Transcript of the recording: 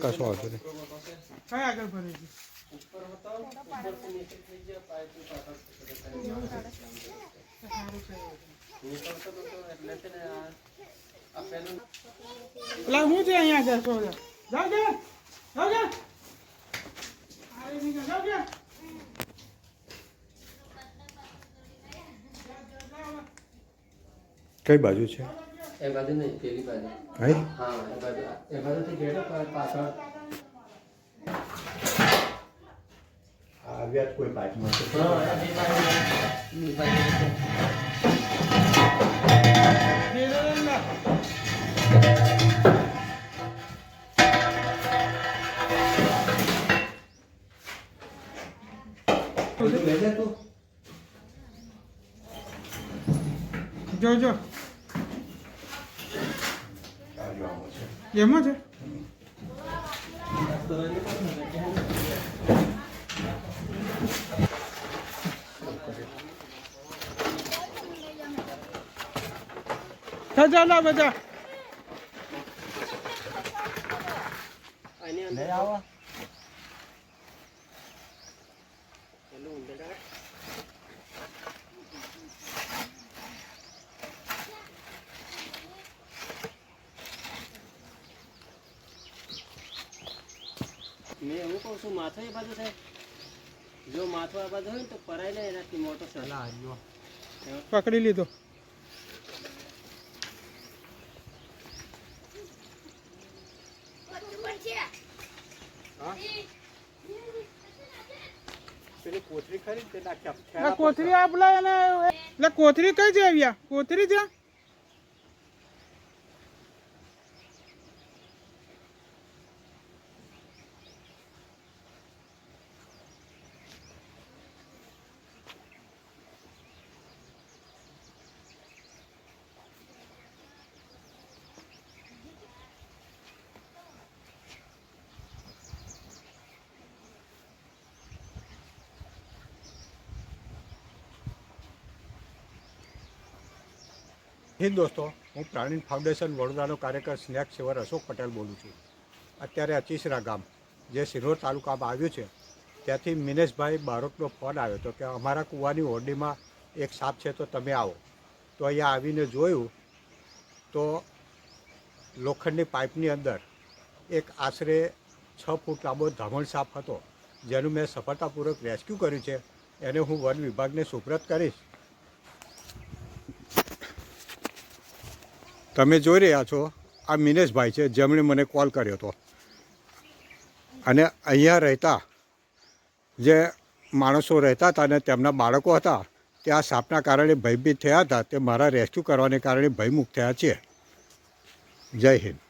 કશો વાંધો નહીં કઈ આગળ ભરે છે? પેલા હું છે અહીંયા આગળ છો જાવ જાવ કઈ બાજુ છે? એ બાજુ નહીં પેલી બાજુ. હા? હા એ બાજુ. એ બાજુથી ગેટો પાછળ. આવ્યા કોઈ બાજુમાં હા એ બી બાજુ બી બાજુ ધીરે રંગા જો જો એમાં છે? ચાલો બધા લઈ અંદર પેલું અંદર આવે. મેં એવું કહું છું માથો એ બાજુ થાય. જો માથો આ બાજુ હોય ને તો પરાય ને એનાથી મોટો સલાહ આવ્યો પકડી લીધો. પેલી કોથળી ખરી કોથરી આપલા એને એટલે કોથરી કઈ છે આવ્યા કોથરી છે હિન્દ દોસ્તો, હું પ્રાણી ફાઉન્ડેશન વડોદરાનો કાર્યકર સ્નેક સેવર અશોક પટેલ બોલું છું. અત્યારે અચીસરા ગામ, જે સિરોર તાલુકામાં આવ્યું છે, ત્યાંથી મિનેશભાઈ બારોટનો ફોન આવ્યો હતો કે અમારા કૂવાની ઓરડીમાં એક સાપ છે, તો તમે આવો. તો અહીંયા આવીને જોયું, તો લોખંડની પાઇપની અંદર એક આશરે છ ફૂટ લાંબો ધામણ સાપ હતો, જેનું મેં સફળતાપૂર્વક રેસ્ક્યુ કર્યું છે. એને હું વન વિભાગને સુપ્રત કરીશ. તમે જોઈ રહ્યા છો, આ મિનેશભાઈ છે, જેમણે મને કોલ કર્યો હતો. અને અહીંયા રહેતા જે માણસો રહેતા હતા અને તેમના બાળકો હતા, તે આ સાપના કારણે ભયભીત થયા હતા. તે મારા રેસ્ક્યુ કરવાને કારણે ભયમુક્ત થયા છે. જય હિન્દ.